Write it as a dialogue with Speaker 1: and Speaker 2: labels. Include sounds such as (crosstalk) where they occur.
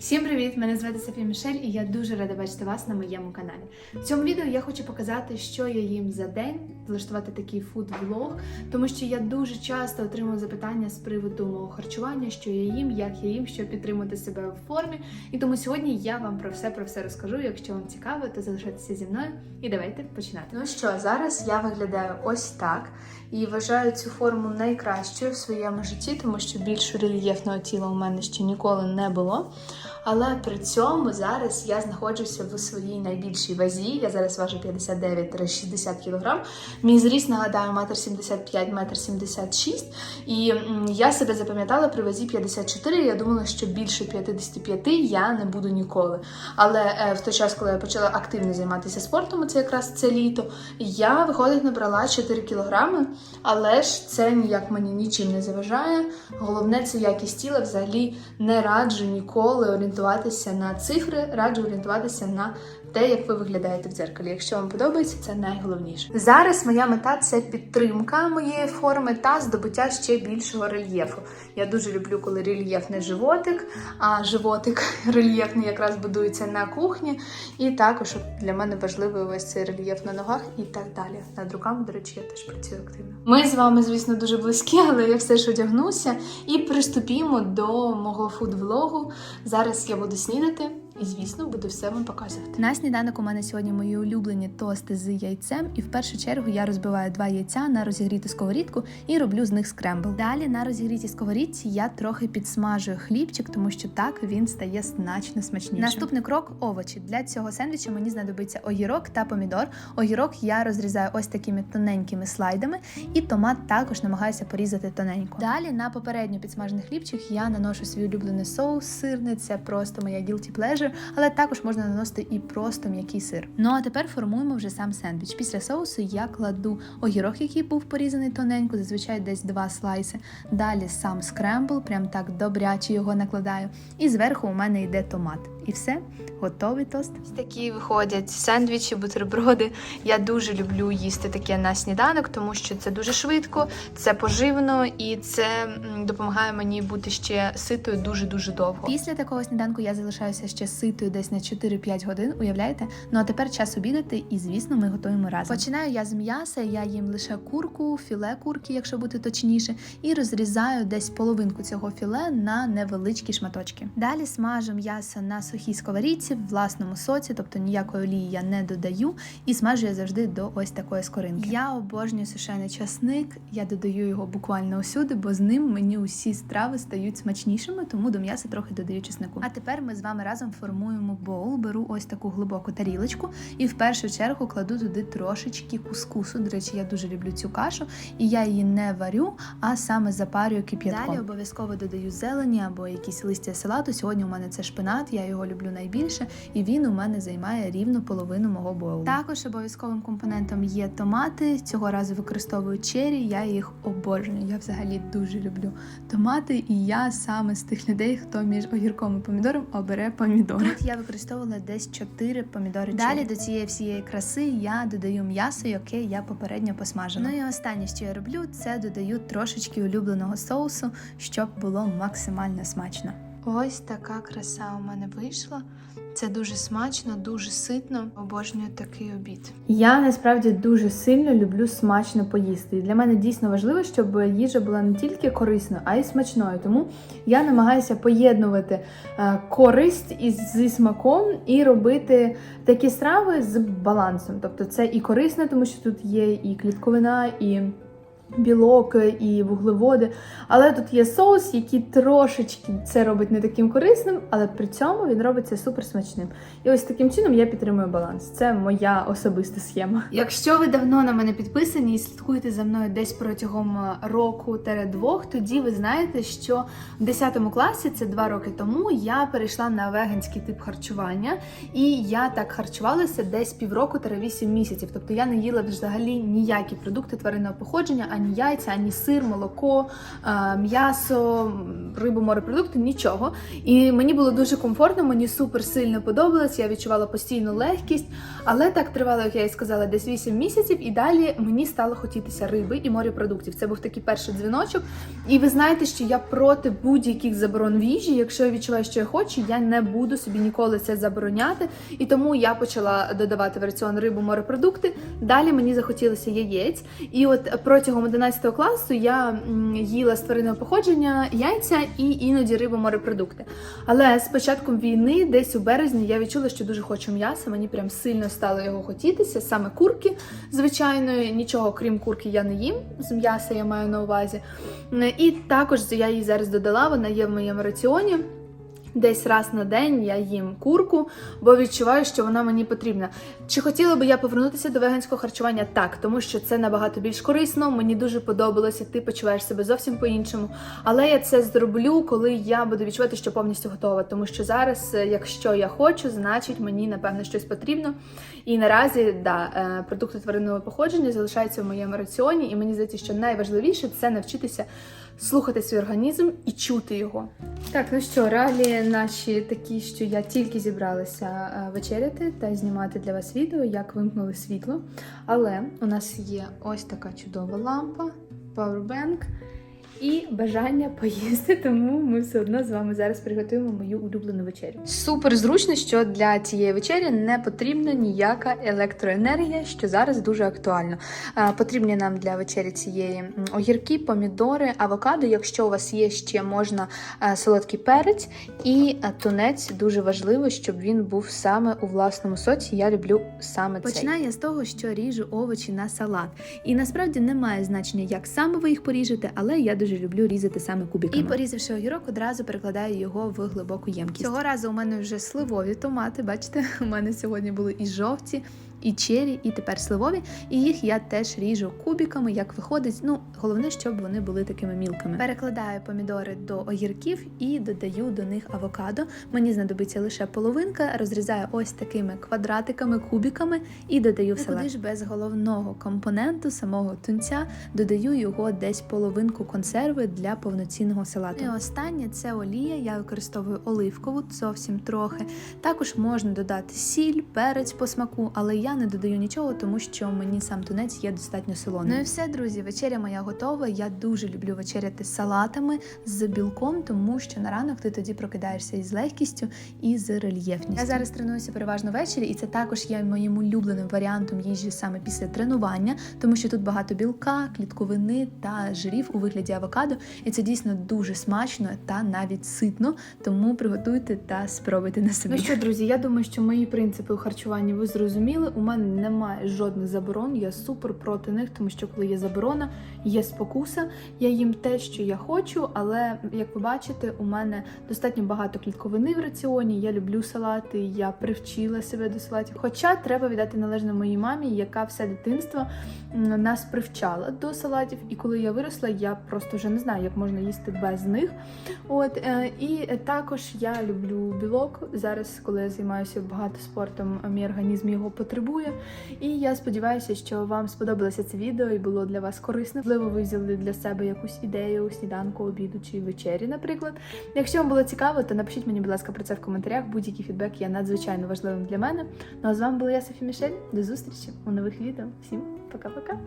Speaker 1: Всім привіт! Мене звати Софія Мішель, і я дуже рада бачити вас на моєму каналі. В цьому відео я хочу показати, що я їм за день, влаштувати такий фуд-влог, тому що я дуже часто отримую запитання з приводу мого харчування, що я їм, як я їм, щоб підтримати себе в формі. І тому сьогодні я вам про все про все розкажу. Якщо вам цікаво, то залишайтеся зі мною і давайте починати. Ну що, зараз я виглядаю ось так і вважаю цю форму найкращою в своєму житті, тому що більш рельєфного тіла у мене ще ніколи не було. Але при цьому зараз я знаходжуся в своїй найбільшій вазі. Я зараз важу 59-60 кг. Мій зріст, нагадаю, 1,75 метр 76 І я себе запам'ятала при вазі 54. Я думала, що більше 55 я не буду ніколи. Але е, в той час, коли я почала активно займатися спортом, це якраз це літо, я виходить набрала 4 кілограми. Але ж це ніяк мені нічим не заважає. Головне це якість тіла. Взагалі не раджу ніколи орієнтуватися на цифри, раджу орієнтуватися на те, як ви виглядаєте в дзеркалі. Якщо вам подобається, це найголовніше. Зараз моя мета це підтримка моєї форми та здобуття ще більшого рельєфу. Я дуже люблю, коли рельєф не животик, а животик (laughs) рельєфний якраз будується на кухні. І також для мене важливий ось цей рельєф на ногах і так далі. Над руками, до речі, я теж працюю активно. Ми з вами, звісно, дуже близькі, але я все ж одягнуся і приступімо до мого фуд-влогу. Зараз я буду снідати. І, звісно, буду все вам показувати. На сніданок у мене сьогодні мої улюблені тости з яйцем, і в першу чергу я розбиваю два яйця на розігріту сковорідку і роблю з них скрембл. Далі на розігрітій сковорідці я трохи підсмажую хлібчик, тому що так він стає значно смачнішим. Наступний крок овочі. Для цього сендвіча мені знадобиться огірок та помідор. Огірок я розрізаю ось такими тоненькими слайдами, і томат також намагаюся порізати тоненько. Далі на попередньо підсмажений хлібчик я наношу свій улюблений соус сирний. Це просто моя guilty pleasure, але також можна наносити і просто м'який сир. Ну а тепер формуємо вже сам сендвіч. Після соусу я кладу огірок, який був порізаний тоненько, зазвичай десь два слайси. Далі сам скрембл, прям так добряче його накладаю. І зверху у мене йде томат. І все, готовий тост. Такі виходять сендвічі, бутерброди. Я дуже люблю їсти таке на сніданок, тому що це дуже швидко, це поживно і це допомагає мені бути ще ситою дуже дуже довго. Після такого сніданку я залишаюся ще ситою десь на 4-5 годин. Уявляєте? Ну а тепер час обідати, і звісно, ми готуємо разом. Починаю я з м'яса. Я їм лише курку, філе курки, якщо бути точніше, і розрізаю десь половинку цього філе на невеличкі шматочки. Далі смажу м'ясо на сухій сковорідці в власному соці, тобто ніякої олії я не додаю, і смажу я завжди до ось такої скоринки. Я обожнюю сушений часник, я додаю його буквально усюди, бо з ним мені усі страви стають смачнішими, тому до м'яса трохи додаю чеснику. А тепер ми з вами разом формуємо боул. Беру ось таку глибоку тарілочку і в першу чергу кладу туди трошечки кускусу. До речі, я дуже люблю цю кашу, і я її не варю, а саме запарюю кип'ятком. Далі обов'язково додаю зелені або якісь листя салату. Сьогодні у мене це шпинат, я його люблю найбільше, і він у мене займає рівно половину мого боулу. Також обов'язковим компонентом є томати. Цього разу використовую чері, я їх обожнюю. Я взагалі дуже люблю томати, і я саме з тих людей, хто між огірком і помідором обере помідор. Тут я використовувала десь 4 помідори. Далі до цієї всієї краси я додаю м'ясо, яке я попередньо посмажила. Ну і останнє, що я роблю, це додаю трошечки улюбленого соусу, щоб було максимально смачно. Ось така краса у мене вийшла. Це дуже смачно, дуже ситно. Обожнюю такий обід. Я насправді дуже сильно люблю смачно поїсти. І для мене дійсно важливо, щоб їжа була не тільки корисною, а й смачною. Тому я намагаюся поєднувати е, користь із зі смаком і робити такі страви з балансом. Тобто це і корисно, тому що тут є і клітковина, і білок і вуглеводи. Але тут є соус, який трошечки це робить не таким корисним, але при цьому він робить це супер смачним. І ось таким чином я підтримую баланс. Це моя особиста схема. Якщо ви давно на мене підписані і слідкуєте за мною десь протягом року двох, тоді ви знаєте, що в 10 класі, це два роки тому, я перейшла на веганський тип харчування, і я так харчувалася десь півроку 8 місяців. Тобто я не їла взагалі ніякі продукти тваринного походження, ані яйця, ані сир, молоко, е, м'ясо, рибу, морепродукти, нічого. І мені було дуже комфортно, мені супер сильно подобалось. Я відчувала постійну легкість, але так тривало, як я і сказала, десь 8 місяців, і далі мені стало хотітися риби і морепродуктів. Це був такий перший дзвіночок. І ви знаєте, що я проти будь-яких заборон в їжі. Якщо я відчуваю, що я хочу, я не буду собі ніколи це забороняти. І тому я почала додавати в раціон рибу, морепродукти. Далі мені захотілося яєць. І от протягом 11 класу я їла з тваринного походження яйця і іноді рибу, морепродукти. Але з початком війни, десь у березні, я відчула, що дуже хочу м'яса. Мені прям сильно стало його хотітися, саме курки. Звичайно, нічого крім курки я не їм. З м'яса я маю на увазі. І також я її зараз додала, вона є в моєму раціоні. Десь раз на день я їм курку, бо відчуваю, що вона мені потрібна. Чи хотіла би я повернутися до веганського харчування? Так, тому що це набагато більш корисно. Мені дуже подобалося, ти почуваєш себе зовсім по-іншому. Але я це зроблю, коли я буду відчувати, що повністю готова. Тому що зараз, е, якщо я хочу, значить мені напевно щось потрібно. І наразі да, е, продукти тваринного походження залишаються в моєму раціоні, і мені здається, що найважливіше це навчитися слухати свій організм і чути його. Так, ну що, реалії наші такі, що я тільки зібралася е, вечеряти та знімати для вас відео, як вимкнули світло. Але у нас є ось така чудова лампа, пауербенк і бажання поїсти, тому ми все одно з вами зараз приготуємо мою улюблену вечерю. Супер зручно, що для цієї вечері не потрібна ніяка електроенергія, що зараз дуже актуально. Е, Потрібні нам для вечері цієї огірки, помідори, авокадо. Якщо у вас є ще можна е, солодкий перець і е, тунець. Дуже важливо, щоб він був саме у власному соці. Я люблю саме цей. Починаю я з того, що ріжу овочі на салат. І насправді немає значення, як саме ви їх поріжете, але я дуже люблю різати саме кубиками. І порізавши огірок, одразу перекладаю його в глибоку ємкість. Цього разу у мене вже сливові томати. Бачите, у мене сьогодні були і жовті. І чері, і тепер сливові, і їх я теж ріжу кубиками, як виходить. Ну, головне, щоб вони були такими мілкими. Перекладаю помідори до огірків і додаю до них авокадо. Мені знадобиться лише половинка, розрізаю ось такими квадратиками, кубиками і додаю в салат. Куди ж без головного компоненту самого тунця додаю його десь половинку консерви для повноцінного салату. І останнє це олія. Я використовую оливкову, зовсім трохи. Також можна додати сіль, перець по смаку, але я не додаю нічого, тому що мені сам тунець є достатньо солоним. Ну і все, друзі, вечеря моя готова. Я дуже люблю вечеряти з салатами з білком, тому що на ранок ти тоді прокидаєшся із легкістю і з рельєфністю. Я зараз тренуюся переважно ввечері, і це також є моїм улюбленим варіантом їжі саме після тренування, тому що тут багато білка, клітковини та жирів у вигляді авокадо, і це дійсно дуже смачно та навіть ситно. Тому приготуйте та спробуйте на собі. Ну що, друзі, я думаю, що мої принципи у харчуванні ви зрозуміли. У мене немає жодних заборон. Я супер проти них, тому що коли є заборона, є спокуса. Я їм те, що я хочу, але як ви бачите, у мене достатньо багато клітковини в раціоні. Я люблю салати, я привчила себе до салатів. Хоча треба віддати належне моїй мамі, яка все дитинство нас привчала до салатів. І коли я виросла, я просто вже не знаю, як можна їсти без них. От е, і також я люблю білок. Зараз, коли я займаюся багато спортом, мій організм його потребує. І я сподіваюся, що вам сподобалося це відео і було для вас корисно. Можливо, ви взяли для себе якусь ідею сніданку, обіду чи вечері, наприклад. Якщо вам було цікаво, то напишіть мені, будь ласка, про це в коментарях. Будь-який фідбек є надзвичайно важливим для мене. Ну а з вами була я Софі Мішель. До зустрічі у нових відео. Всім пока-пока.